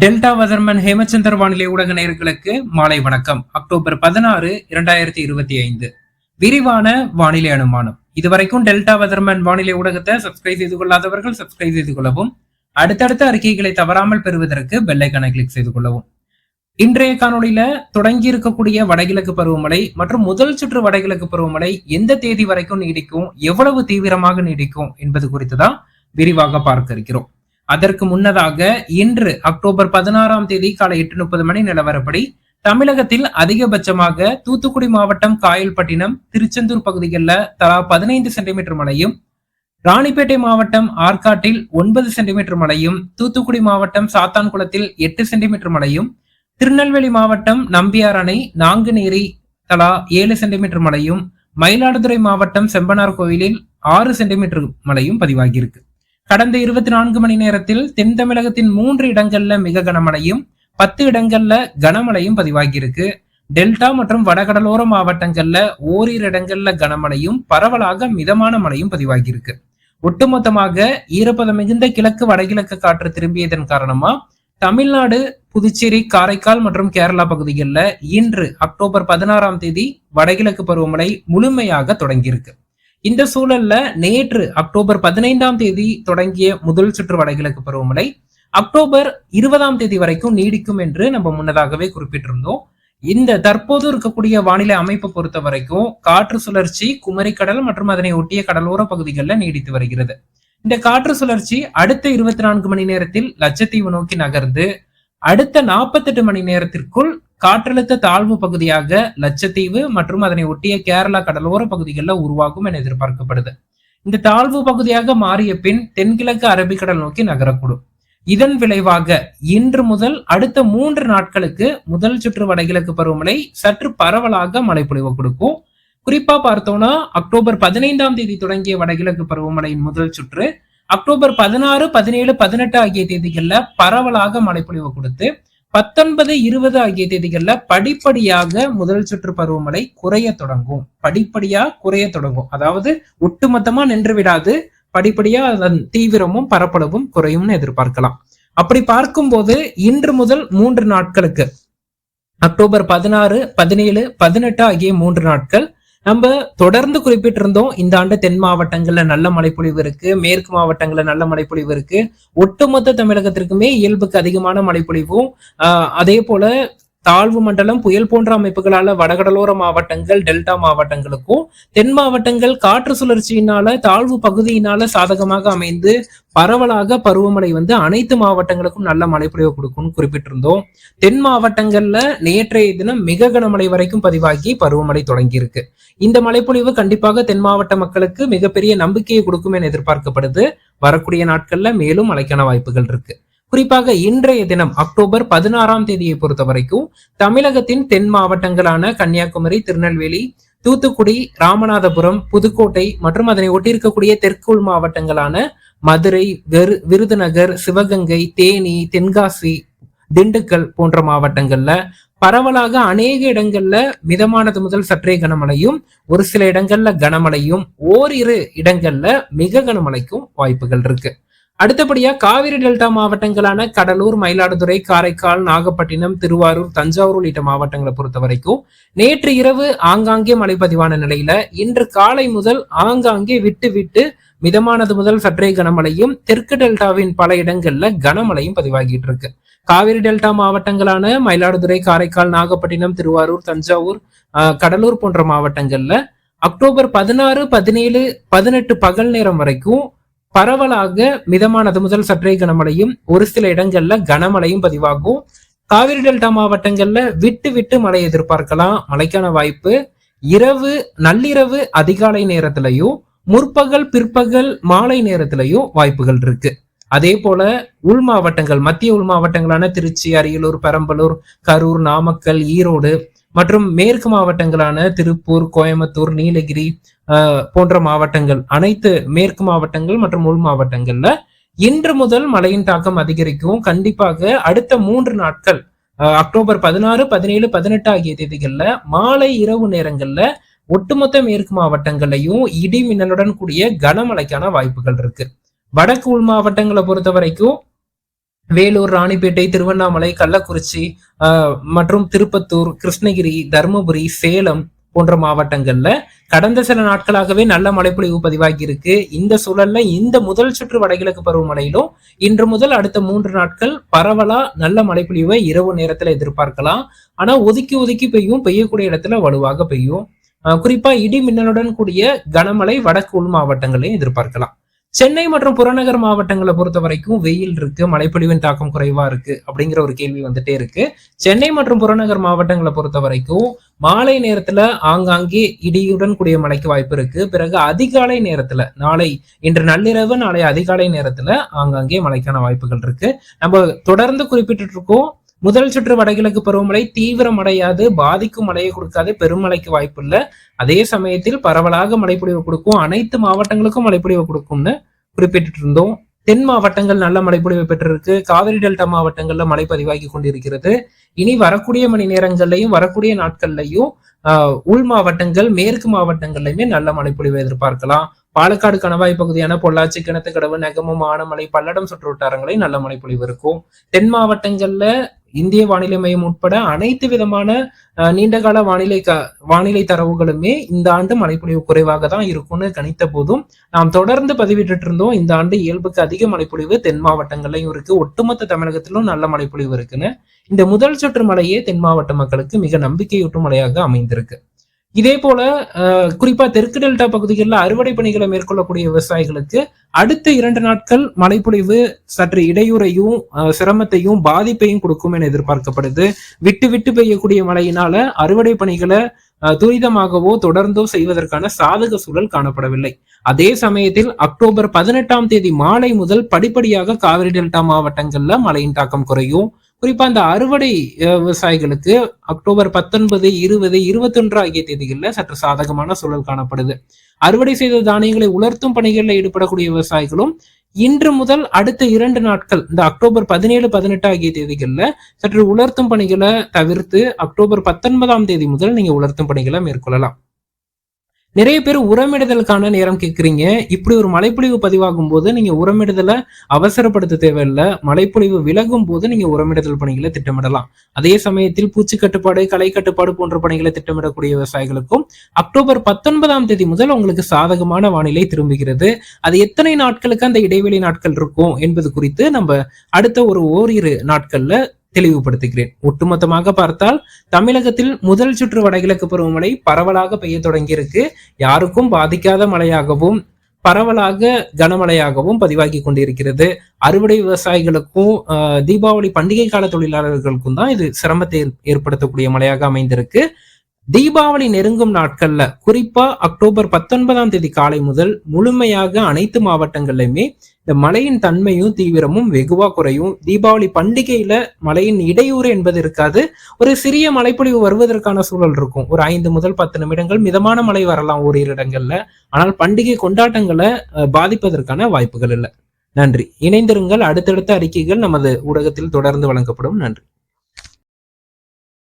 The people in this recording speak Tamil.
டெல்டா வதர்மன் ஹேமச்சந்தர் வானிலை ஊடக நேயர்களுக்கு மாலை வணக்கம். அக்டோபர் பதினாறு இரண்டாயிரத்தி இருபத்தி ஐந்து. விரிவான வானிலை அனுமானம். இதுவரைக்கும் டெல்டா வதர்மன் வானிலை ஊடகத்தை சப்ஸ்கிரைப் செய்து கொள்ளாதவர்கள் சப்ஸ்கிரைப் செய்து கொள்ளவும் அடுத்தடுத்த அறிக்கைகளை தவறாமல் பெறுவதற்கு பெல்லைக்கான கிளிக் செய்து கொள்ளவும். இன்றைய காணொளியில தொடங்கி இருக்கக்கூடிய வடகிழக்கு பருவமழை மற்றும் முதல் சுற்று வடகிழக்கு பருவமழை எந்த தேதி வரைக்கும் நீடிக்கும் எவ்வளவு தீவிரமாக நீடிக்கும் என்பது குறித்து தான் விரிவாக பார்க்க இருக்கிறோம். அதற்கு முன்னதாக இன்று அக்டோபர் பதினாறாம் தேதி காலை எட்டு முப்பது மணி நிலவரப்படி தமிழகத்தில் அதிகபட்சமாக தூத்துக்குடி மாவட்டம் காயல்பட்டினம் திருச்செந்தூர் பகுதிகளில் தலா பதினைந்து சென்டிமீட்டர் மழையும் ராணிப்பேட்டை மாவட்டம் ஆற்காட்டில் ஒன்பது சென்டிமீட்டர் மழையும் தூத்துக்குடி மாவட்டம் சாத்தான்குளத்தில் எட்டு சென்டிமீட்டர் மழையும் திருநெல்வேலி மாவட்டம் நம்பியார் அணை நாங்குநேரி தலா ஏழு சென்டிமீட்டர் மழையும் மயிலாடுதுறை மாவட்டம் செம்பனார் கோயிலில் ஆறு சென்டிமீட்டர் மழையும் பதிவாகியிருக்கு. கடந்த இருபத்தி நான்கு மணி நேரத்தில் தென் தமிழகத்தின் மூன்று இடங்கள்ல மிக கனமழையும் பத்து இடங்கள்ல கனமழையும் பதிவாகியிருக்கு. டெல்டா மற்றும் வடகடலோர மாவட்டங்கள்ல ஓரிரு இடங்கள்ல கனமழையும் பரவலாக மிதமான மழையும் பதிவாகியிருக்கு. ஒட்டுமொத்தமாக ஈரப்பதம் மிகுந்த கிழக்கு வடகிழக்கு காற்று திரும்பியதன் காரணமா தமிழ்நாடு புதுச்சேரி காரைக்கால் மற்றும் கேரளா பகுதிகளில் இன்று அக்டோபர் பதினாறாம் தேதி வடகிழக்கு பருவமழை முழுமையாக தொடங்கியிருக்கு. இந்த சூழல்ல நேற்று அக்டோபர் பதினைந்தாம் தேதி தொடங்கிய முதல் சுற்று வடகிழக்கு பருவமழை அக்டோபர் இருபதாம் தேதி வரைக்கும் நீடிக்கும் என்று நம்ம முன்னதாகவே குறிப்பிட்டிருந்தோம். இந்த தற்போது இருக்கக்கூடிய வானிலை அமைப்பை பொறுத்த வரைக்கும் காற்று சுழற்சி குமரிக்கடல் மற்றும் அதனை ஒட்டிய கடலோர பகுதிகளில் நீடித்து வருகிறது. இந்த காற்று சுழற்சி அடுத்த இருபத்தி நான்கு மணி நேரத்தில் லட்சத்தீவு நோக்கி நகர்ந்து அடுத்த நாற்பத்தெட்டு மணி நேரத்திற்குள் காற்றழுத்த தாழ்வு பகுதியாக லட்சத்தீவு மற்றும் அதனை ஒட்டிய கேரளா கடலோர பகுதிகளில் உருவாகும் என எதிர்பார்க்கப்படுது. இந்த தாழ்வு பகுதியாக மாறிய பின் தென்கிழக்கு அரபிக்கடல் நோக்கி நகரக்கூடும். இதன் விளைவாக இன்று முதல் அடுத்த மூன்று நாட்களுக்கு முதல் சுற்று வடகிழக்கு பருவமழை சற்று பரவலாக மழை பொழிவு கொடுக்கும். குறிப்பா பார்த்தோம்னா அக்டோபர் பதினைந்தாம் தேதி தொடங்கிய வடகிழக்கு பருவமழையின் முதல் சுற்று அக்டோபர் பதினாறு பதினேழு பதினெட்டு ஆகிய தேதிகள்ல பரவலாக மழைப்பொழிவு கொடுத்து பத்தொன்பது இருபது ஆகிய தேதிகள்ல படிப்படியாக முதல் சுற்று பருவமழை குறைய தொடங்கும். படிப்படியா குறைய தொடங்கும். அதாவது ஒட்டுமொத்தமா நின்று விடாது. படிப்படியா அதன் தீவிரமும் பரப்பளவும் குறையும்னு எதிர்பார்க்கலாம். அப்படி பார்க்கும்போது இன்று முதல் மூன்று நாட்களுக்கு அக்டோபர் பதினாறு பதினேழு பதினெட்டு ஆகிய மூன்று நாட்கள் நம்ம தொடர்ந்து குறிப்பிட்டிருந்தோம் இந்த ஆண்டு தென் மாவட்டங்கள்ல நல்ல மழைப்பொழிவு இருக்கு மேற்கு மாவட்டங்கள்ல நல்ல மழைப்பொழிவு இருக்கு. ஒட்டுமொத்த தமிழகத்திற்குமே இயல்புக்கு அதிகமான மழைப்பொழிவும் அதே போல தாழ்வு மண்டலம் புயல் போன்ற அமைப்புகளால வடகடலோர மாவட்டங்கள் டெல்டா மாவட்டங்களுக்கும் தென் மாவட்டங்கள் காற்று சுழற்சியினால தாழ்வு பகுதியினால சாதகமாக அமைந்து பரவலாக பருவமழை வந்து அனைத்து மாவட்டங்களுக்கும் நல்ல மழைப்பொழிவு கொடுக்கும்னு குறிப்பிட்டிருந்தோம். தென் மாவட்டங்கள்ல நேற்றைய தினம் மிக கனமழை வரைக்கும் பதிவாகி பருவமழை தொடங்கியிருக்கு. இந்த மழைப்பொழிவு கண்டிப்பாக தென் மாவட்ட மக்களுக்கு மிகப்பெரிய நம்பிக்கையை கொடுக்கும் என எதிர்பார்க்கப்படுது. வரக்கூடிய நாட்கள்ல மேலும் மழைக்கான வாய்ப்புகள் இருக்கு. குறிப்பாக இன்றைய தினம் அக்டோபர் பதினாறாம் தேதியை பொறுத்த வரைக்கும் தமிழகத்தின் தென் மாவட்டங்களான கன்னியாகுமரி திருநெல்வேலி தூத்துக்குடி ராமநாதபுரம் புதுக்கோட்டை மற்றும் அதனை ஒட்டியிருக்கக்கூடிய தெற்குள் மாவட்டங்களான மதுரை விருதுநகர் சிவகங்கை தேனி தென்காசி திண்டுக்கல் போன்ற மாவட்டங்கள்ல பரவலாக அநேக இடங்கள்ல மிதமானது முதல் சற்றே கனமழையும் ஒரு சில இடங்கள்ல கனமழையும் ஓரிரு இடங்கள்ல மிக கனமழைக்கும் வாய்ப்புகள் இருக்கு. அடுத்தபடியா காவிரி டெல்டா மாவட்டங்களான கடலூர் மயிலாடுதுறை காரைக்கால் நாகப்பட்டினம் திருவாரூர் தஞ்சாவூர் உள்ளிட்ட மாவட்டங்களை பொறுத்த வரைக்கும் நேற்று இரவு ஆங்காங்கே மழை பதிவான நிலையில இன்று காலை முதல் ஆங்காங்கே விட்டு விட்டு மிதமானது முதல் சற்றே கனமழையும் தெற்கு டெல்டாவின் பல இடங்கள்ல கனமழையும் பதிவாகிட்டு இருக்கு. காவிரி டெல்டா மாவட்டங்களான மயிலாடுதுறை காரைக்கால் நாகப்பட்டினம் திருவாரூர் தஞ்சாவூர் கடலூர் போன்ற மாவட்டங்கள்ல அக்டோபர் பதினாறு பதினேழு பதினெட்டு பகல் நேரம் வரைக்கும் பரவலாக மிதமானது முதல் சற்றே கனமழையும் ஒரு சில இடங்கள்ல கனமழையும் பதிவாகும். காவிரி டெல்டா மாவட்டங்கள்ல விட்டு விட்டு மழை எதிர்பார்க்கலாம். மழைக்கான வாய்ப்பு இரவு நள்ளிரவு அதிகாலை நேரத்திலையும் முற்பகல் பிற்பகல் மாலை நேரத்திலையும் வாய்ப்புகள் இருக்கு. அதே போல உள் மாவட்டங்கள் மத்திய உள் மாவட்டங்களான திருச்சி அரியலூர் பெரம்பலூர் கரூர் நாமக்கல் ஈரோடு மற்றும் மேற்கு மாவட்டங்களான திருப்பூர் கோயம்புத்தூர் நீலகிரி போன்ற மாவட்டங்கள். அனைத்து மேற்கு மாவட்டங்கள் மற்றும் உள் மாவட்டங்கள்ல இன்று முதல் மழையின் தாக்கம் அதிகரிக்கும். கண்டிப்பாக அடுத்த மூன்று நாட்கள் அக்டோபர் பதினாறு பதினேழு பதினெட்டு ஆகிய தேதிகள்ல மாலை இரவு நேரங்கள்ல ஒட்டுமொத்த மேற்கு மாவட்டங்கள்லையும் இடி மின்னலுடன் கூடிய கனமழைக்கான வாய்ப்புகள் இருக்கு. வடக்கு உள் மாவட்டங்களை பொறுத்த வரைக்கும் வேலூர் ராணிப்பேட்டை திருவண்ணாமலை கள்ளக்குறிச்சி மற்றும் திருப்பத்தூர் கிருஷ்ணகிரி தருமபுரி சேலம் போன்ற மாவட்டங்கள்ல கடந்த சில நாட்களாகவே நல்ல மழைப்பொழிவு பதிவாகி இருக்கு இந்த சூழல்ல இந்த முதல் சுற்று வடகிழக்கு பருவமழையிலும் இன்று முதல் அடுத்த மூன்று நாட்கள் பரவலா நல்ல மழைப்பொழிவை இரவு நேரத்துல எதிர்பார்க்கலாம். ஆனா ஒதுக்கி ஒதுக்கி பெய்யும் பெய்யக்கூடிய இடத்துல வலுவாக பெய்யும். குறிப்பா இடி மின்னலுடன் கூடிய கனமழை வடக்கு உள் மாவட்டங்களையும் எதிர்பார்க்கலாம். சென்னை மற்றும் புறநகர் மாவட்டங்களை பொறுத்த வரைக்கும் வெயில் இருக்கு மழைப்பொழிவின் தாக்கம் குறைவா இருக்கு அப்படிங்கிற ஒரு கேள்வி வந்துட்டே இருக்கு. சென்னை மற்றும் புறநகர் மாவட்டங்களை பொறுத்த வரைக்கும் மாலை நேரத்துல ஆங்காங்கே இடியுடன் கூடிய மழைக்கு வாய்ப்பு இருக்கு. பிறகு அதிகாலை நேரத்துல நாளை இன்று நள்ளிரவு நாளை அதிகாலை நேரத்துல ஆங்காங்கே மழைக்கான வாய்ப்புகள் இருக்கு. நம்ம தொடர்ந்து குறிப்பிட்டு இருக்கோம் முதல் சுற்று வடகிழக்கு பருவமழை தீவிரம் அடையாது பாதிக்கும் மழையை கொடுக்காது பெருமழைக்கு வாய்ப்பு இல்லை அதே சமயத்தில் பரவலாக மழைப்பொழிவு கொடுக்கும் அனைத்து மாவட்டங்களுக்கும் மழைப்பொழிவு கொடுக்கும்னு குறிப்பிட்டு இருந்தோம் தென் மாவட்டங்கள் நல்ல மழைப்பொழிவு பெற்றிருக்கு. காவிரி டெல்டா மாவட்டங்கள்ல மழை பதிவாகி கொண்டிருக்கிறது. இனி வரக்கூடிய மணி நேரங்கள்லையும் வரக்கூடிய நாட்கள்லையும் ஆஹ், உள் மாவட்டங்கள் மேற்கு மாவட்டங்கள்லயுமே நல்ல மழைப்பொழிவை எதிர்பார்க்கலாம். பாலக்காடு கணவாய் பகுதியான பொள்ளாச்சி கிணத்துக்கடவு நெகமம் ஆனமலை பல்லடம் சுற்று வட்டாரங்களில் நல்ல மழைப்பொழிவு இருக்கும். தென் மாவட்டங்கள்ல இந்திய வானிலை மையம் உட்பட அனைத்து விதமான நீண்டகால வானிலை க வானிலை தரவுகளுமே இந்த ஆண்டு மழைப்பொழிவு குறைவாக தான் இருக்கும்னு கணித்த போதும் நாம் தொடர்ந்து பதிவிட்டு இருந்தோம் இந்த ஆண்டு இயல்புக்கு அதிக மழைப்பொழிவு தென் மாவட்டங்கள்லையும் இருக்கு. ஒட்டுமொத்த தமிழகத்திலும் நல்ல மழைப்பொழிவு இருக்குன்னு. இந்த முதல் சுற்று மழையே தென் மாவட்ட மக்களுக்கு மிக நம்பிக்கையூட்டும் மழையாக அமைந்திருக்கு. இதே போல குறிப்பா தெற்கு டெல்டா பகுதிகளில் அறுவடை பணிகளை மேற்கொள்ளக்கூடிய விவசாயிகளுக்கு அடுத்த இரண்டு நாட்கள் மழைப்பொழிவு சற்று இடையூறையும் சிரமத்தையும் பாதிப்பையும் கொடுக்கும் என எதிர்பார்க்கப்படுது. விட்டு விட்டு பெய்யக்கூடிய மழையினால அறுவடை பணிகளை துரிதமாகவோ தொடர்ந்தோ செய்வதற்கான சாதக சூழல் காணப்படவில்லை. அதே சமயத்தில் அக்டோபர் பதினெட்டாம் தேதி மாலை முதல் படிப்படியாக காவிரி டெல்டா மாவட்டங்கள்ல மழையின் தாக்கம் குறையும். குறிப்பா இந்த அறுவடை விவசாயிகளுக்கு அக்டோபர் பத்தொன்பது இருபது இருபத்தொன்று ஆகிய தேதிகளில் சற்று சாதகமான சூழல் காணப்படுது. அறுவடை செய்த தானியங்களை உலர்த்தும் பணிகளில் ஈடுபடக்கூடிய விவசாயிகளும் இன்று முதல் அடுத்த இரண்டு நாட்கள் இந்த அக்டோபர் பதினேழு பதினெட்டு ஆகிய தேதிகளில் சற்று உலர்த்தும் பணிகளை தவிர்த்து அக்டோபர் பத்தொன்பதாம் தேதி முதல் நீங்க உலர்த்தும் பணிகளை மேற்கொள்ளலாம். நிறைய பேர் உரமிடுதலுக்கான நேரம் கேட்குறீங்க இப்படி ஒரு மழைப்பொழிவு பதிவாகும் போது நீங்க உரமிடுதலை அவசரப்படுத்த தேவையில்லை. மழைப்பொழிவு விலகும் போது நீங்க உரமிடுதல் பணிகளை திட்டமிடலாம். அதே சமயத்தில் பூச்சி கட்டுப்பாடு களை கட்டுப்பாடு போன்ற பணிகளை திட்டமிடக்கூடிய விவசாயிகளுக்கும் அக்டோபர் பத்தொன்பதாம் தேதி முதல் உங்களுக்கு சாதகமான வானிலை திரும்புகிறது. அது எத்தனை நாட்களுக்கு அந்த இடைவெளி நாட்கள் இருக்கும் என்பது குறித்து நம்ம அடுத்த ஒரு ஓரிரு நாட்கள்ல தெளிவுபடுத்துகிறேன். ஒட்டுமொத்தமாக பார்த்தால் தமிழகத்தில் முதல் சுற்று வடகிழக்கு பருவமழை பரவலாக பெய்ய தொடங்கியிருக்கு. யாருக்கும் பாதிக்காத மழையாகவும் பரவலாக கனமழையாகவும் பதிவாகி கொண்டிருக்கிறது. அறுவடை விவசாயிகளுக்கும் ஆஹ், தீபாவளி பண்டிகை கால தொழிலாளர்களுக்கும் தான் இது சிரமத்தை ஏற்- ஏற்படுத்தக்கூடிய மழையாக அமைந்திருக்கு. தீபாவளி நெருங்கும் நாட்கள்ல குறிப்பா அக்டோபர் பத்தொன்பதாம் தேதி காலை முதல் முழுமையாக அனைத்து மாவட்டங்கள்லயுமே இந்த மழையின் தன்மையும் தீவிரமும் வெகுவா குறையும். தீபாவளி பண்டிகையில மழையின் இடையூறு என்பது இருக்காது. ஒரு சிறிய மழைப்பொழிவு வருவதற்கான சூழல் இருக்கும். ஒரு ஐந்து முதல் பத்து நிமிடங்கள் மிதமான மழை வரலாம் ஓரிரு இடங்கள்ல. ஆனால் பண்டிகை கொண்டாட்டங்களை பாதிப்பதற்கான வாய்ப்புகள் இல்லை. நன்றி. இணைந்திருங்கள். அடுத்தடுத்த அறிக்கைகள் நமது ஊடகத்தில் தொடர்ந்து வழங்கப்படும். நன்றி.